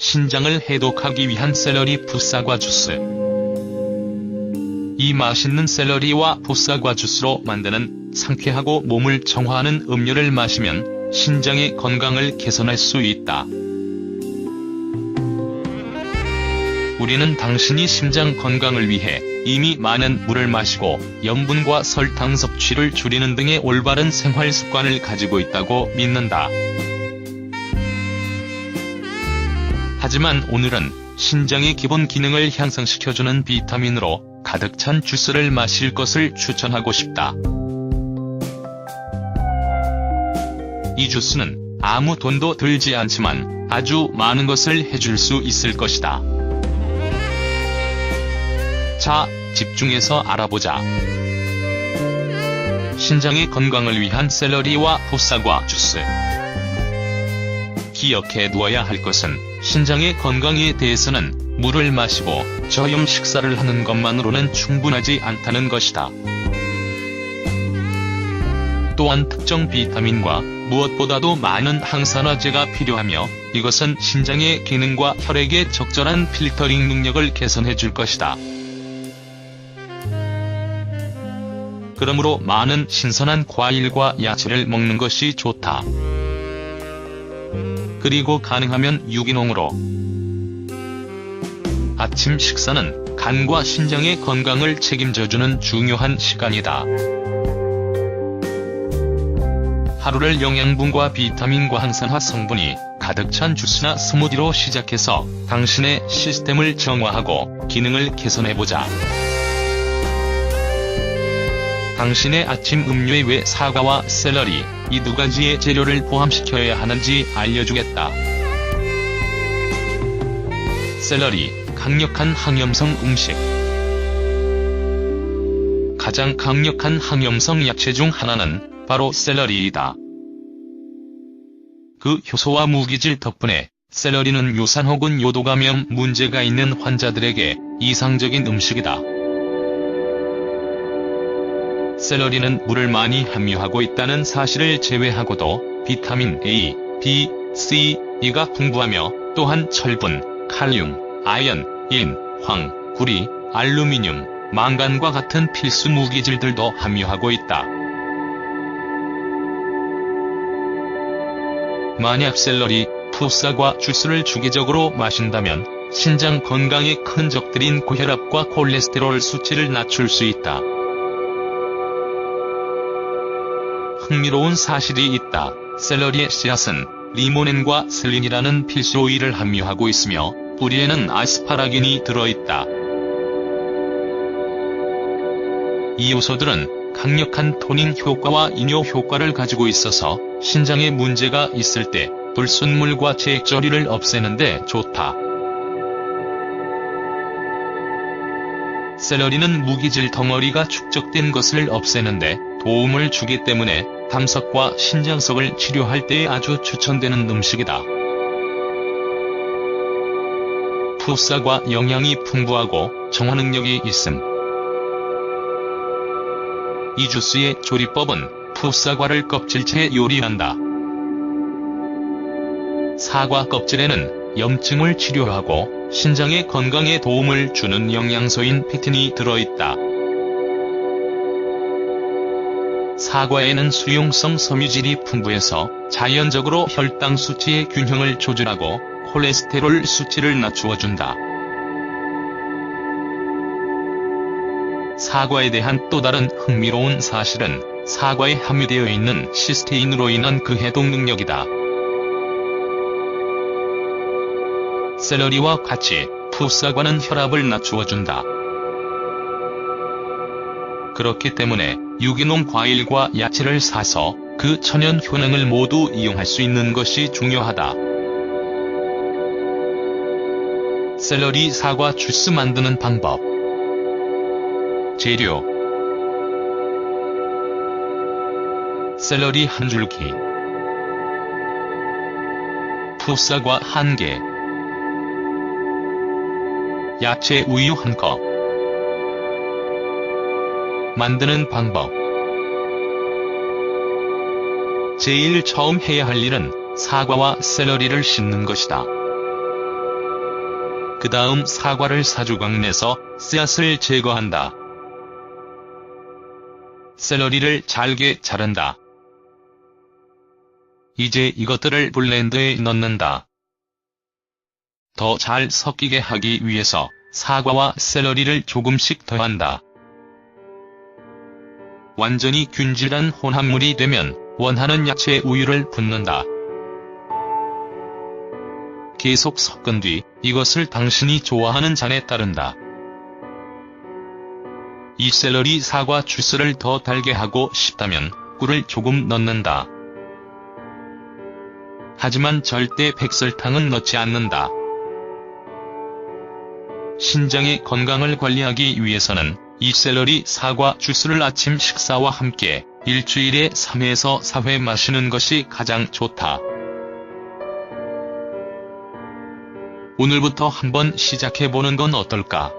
신장을 해독하기 위한 샐러리 풋사과 주스. 이 맛있는 샐러리와 풋사과 주스로 만드는 상쾌하고 몸을 정화하는 음료를 마시면 신장의 건강을 개선할 수 있다. 우리는 당신이 심장 건강을 위해 이미 많은 물을 마시고 염분과 설탕 섭취를 줄이는 등의 올바른 생활 습관을 가지고 있다고 믿는다. 하지만 오늘은 신장의 기본 기능을 향상시켜주는 비타민으로 가득 찬 주스를 마실 것을 추천하고 싶다. 이 주스는 아무 돈도 들지 않지만 아주 많은 것을 해줄 수 있을 것이다. 자, 집중해서 알아보자. 신장의 건강을 위한 샐러리와 풋사과 주스. 기억해 두어야 할 것은 신장의 건강에 대해서는 물을 마시고 저염 식사를 하는 것만으로는 충분하지 않다는 것이다. 또한 특정 비타민과 무엇보다도 많은 항산화제가 필요하며 이것은 신장의 기능과 혈액의 적절한 필터링 능력을 개선해 줄 것이다. 그러므로 많은 신선한 과일과 야채를 먹는 것이 좋다. 그리고 가능하면 유기농으로. 아침 식사는 간과 신장의 건강을 책임져주는 중요한 시간이다. 하루를 영양분과 비타민과 항산화 성분이 가득 찬 주스나 스무디로 시작해서 당신의 시스템을 정화하고 기능을 개선해보자. 당신의 아침 음료에 왜 사과와 샐러리, 이 두 가지의 재료를 포함시켜야 하는지 알려주겠다. 샐러리, 강력한 항염성 음식. 가장 강력한 항염성 야채 중 하나는 바로 샐러리이다. 그 효소와 무기질 덕분에 샐러리는 유산 혹은 요도 감염 문제가 있는 환자들에게 이상적인 음식이다. 샐러리는 물을 많이 함유하고 있다는 사실을 제외하고도 비타민 A, B, C, E가 풍부하며 또한 철분, 칼륨, 아연, 인, 황, 구리, 알루미늄, 망간과 같은 필수 무기질들도 함유하고 있다. 만약 샐러리, 풋사과 주스를 주기적으로 마신다면 신장 건강에 큰 적들인 고혈압과 콜레스테롤 수치를 낮출 수 있다. 흥미로운 사실이 있다. 샐러리의 씨앗은 리모넨과 슬린이라는 필수 오일을 함유하고 있으며 뿌리에는 아스파라긴이 들어있다. 이 요소들은 강력한 토닝 효과와 이뇨 효과를 가지고 있어서 신장에 문제가 있을 때 불순물과 체액저리를 없애는데 좋다. 샐러리는 무기질 덩어리가 축적된 것을 없애는데 도움을 주기 때문에 담석과 신장석을 치료할 때 아주 추천되는 음식이다. 풋사과 영양이 풍부하고 정화 능력이 있음. 이 주스의 조리법은 풋사과를 껍질째 요리한다. 사과 껍질에는 염증을 치료하고 신장의 건강에 도움을 주는 영양소인 페틴이 들어있다. 사과에는 수용성 섬유질이 풍부해서 자연적으로 혈당 수치의 균형을 조절하고 콜레스테롤 수치를 낮추어준다. 사과에 대한 또 다른 흥미로운 사실은 사과에 함유되어 있는 시스테인으로 인한 그 해독 능력이다. 샐러리와 같이 풋사과는 혈압을 낮추어준다. 그렇기 때문에 유기농 과일과 야채를 사서 그 천연 효능을 모두 이용할 수 있는 것이 중요하다. 샐러리 사과 주스 만드는 방법. 재료. 샐러리 한 줄기. 풋사과 1개. 야채 우유 1컵 만드는 방법 제일 처음 해야 할 일은 사과와 샐러리를 씻는 것이다. 그 다음 사과를 사주광 내서 씨앗을 제거한다. 샐러리를 잘게 자른다. 이제 이것들을 블렌더에 넣는다. 더 잘 섞이게 하기 위해서 사과와 샐러리를 조금씩 더한다. 완전히 균질한 혼합물이 되면 원하는 야채 우유를 붓는다. 계속 섞은 뒤 이것을 당신이 좋아하는 잔에 따른다. 이 샐러리 사과 주스를 더 달게 하고 싶다면 꿀을 조금 넣는다. 하지만 절대 백설탕은 넣지 않는다. 신장의 건강을 관리하기 위해서는 이 샐러리 사과 주스를 아침 식사와 함께 일주일에 3회에서 4회 마시는 것이 가장 좋다. 오늘부터 한번 시작해보는 건 어떨까?